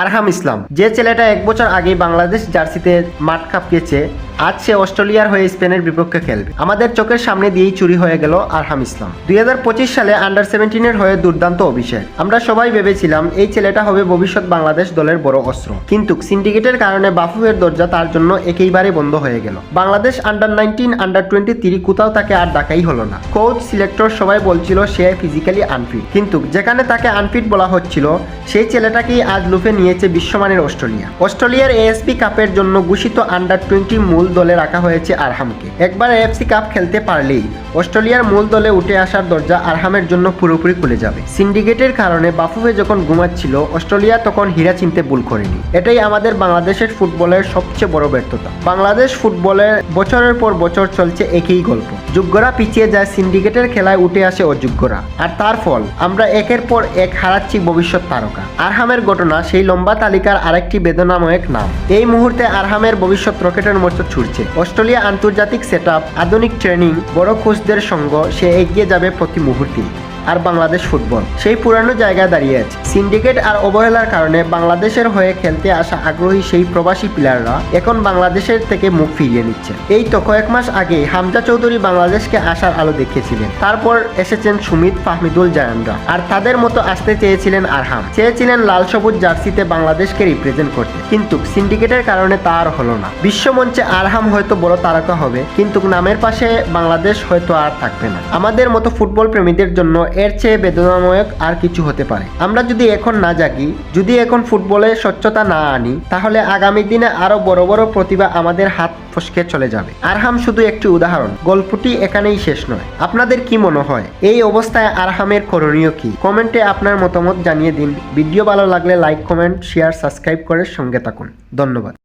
আরহাম ইসলাম। যে ছেলেটা এক বছর আগে বাংলাদেশ জার্সিতে মাঠ কাঁপিয়েছে আজ সে অস্ট্রেলিয়ার হয়ে স্পেনের বিপক্ষে খেলবে। আমাদের চোখের সামনে দিয়েই চুরি হয়ে গেল আরহাম ইসলাম। দুই হাজার পঁচিশ সালে আন্ডার সেভেন্টিনের হয়ে দুর্দান্ত অভিষেক। আমরা সবাই ভেবেছিলাম এই ছেলেটা হবে ভবিষ্যৎ বাংলাদেশ দলের বড় অস্ত্র। কিন্তু সিন্ডিকেটের কারণে বাফুফের দরজা তার জন্য একেবারে বন্ধ হয়ে গেল। Bangladesh under nineteen under twenty three কোথাও তাকে আর ডাকাই হলো না। কোচ সিলেক্টর সবাই বলছিল সে ফিজিক্যালি আনফিট কিন্তু যেখানে তাকে আনফিট বলা হচ্ছিল, সেই ছেলেটাকেই আজ লুফে নিয়েছে বিশ্বমানের অস্ট্রেলিয়া। অস্ট্রেলিয়ার এএসপি কাপের জন্য ঘোষিত আন্ডার টোয়েন্টি মূল দলে রাখা হয়েছে আরহামকে। একবার এএফসি কাপ খেলতে পারলেই অস্ট্রেলিয়ার মূল দলে উঠে আসার দরজা আরহামের জন্য পুরোপুরি খুলে যাবে। সিন্ডিকেটের কারণে বাফুফে যখন ঘুমাচ্ছিল, অস্ট্রেলিয়া তখন হীরা চিনতে ভুল করেনি। এটাই আমাদের বাংলাদেশের ফুটবলের সবচেয়ে বড় ব্যর্থতা। বাংলাদেশ ফুটবলের বছরের পর বছর চলছে একই গল্প। যোগ্যরা পিছিয়ে যায় সিন্ডিকেটের খেলায় উঠে আসে অযোগ্যরা। আর তার ফল, আমরা একের পর এক হারাচ্ছি ভবিষ্যৎ তারকা। আরহামের ঘটনা, সেই লম্বা তালিকার আরেকটি বেদনাময়ক নাম। এই মুহূর্তে আরহামের ভবিষ্যৎ রকেটের মতো ছুটছে। অস্ট্রেলিয়া আন্তর্জাতিক সেট আধুনিক ট্রেনিং, বড় কোচদের সঙ্গ, সে এগিয়ে যাবে প্রতি মুহূর্তে আর বাংলাদেশ ফুটবল, সেই পুরানো জায়গায় দাঁড়িয়ে আছে। সিন্ডিকেট আর অবহেলার কারণে বাংলাদেশের হয়ে খেলতে আসা আগ্রহী সেই প্রবাসী প্লেয়াররা এখন বাংলাদেশের থেকে মুখ ফিরিয়ে নিচ্ছে। এই তো কয়েক মাস আগে হামজা চৌধুরী বাংলাদেশকে আসার আলো দেখিয়েছিলেন। তারপর এসেছেন সুমিত ফাহমিদুল জায়ানরা। আর তাদের মতো আসতে চেয়েছিলেন আরহাম। চেয়েছিলেন লাল সবুজ জার্সিতে বাংলাদেশকে রিপ্রেজেন্ট করতে। কিন্তু সিন্ডিকেটের কারণে তা আর হলো না। বিশ্বমঞ্চে আরহাম হয়তো বড় তারকা হবে, কিন্তু নামের পাশে বাংলাদেশ হয়তো আর থাকবে না। আমাদের মতো ফুটবল প্রেমীদের জন্য এর চেয়ে বেদনাময়ক আর কিছু হতে পারে। আমরা যদি এখন না জাগি, যদি এখন ফুটবলে স্বচ্ছতা না আনি, তাহলে আগামী দিনে আরও বড় বড় প্রতিভা আমাদের হাত ফসকে চলে যাবে। আরহাম শুধু একটি উদাহরণ, গল্পটি এখানেই শেষ নয়। আপনাদের কি মনে হয়, এই অবস্থায় আরহামের করণীয় কি? কমেন্টে আপনার মতামত জানিয়ে দিন। ভিডিও ভালো লাগলে লাইক, কমেন্ট, শেয়ার, সাবস্ক্রাইব করে সঙ্গে থাকুন। ধন্যবাদ।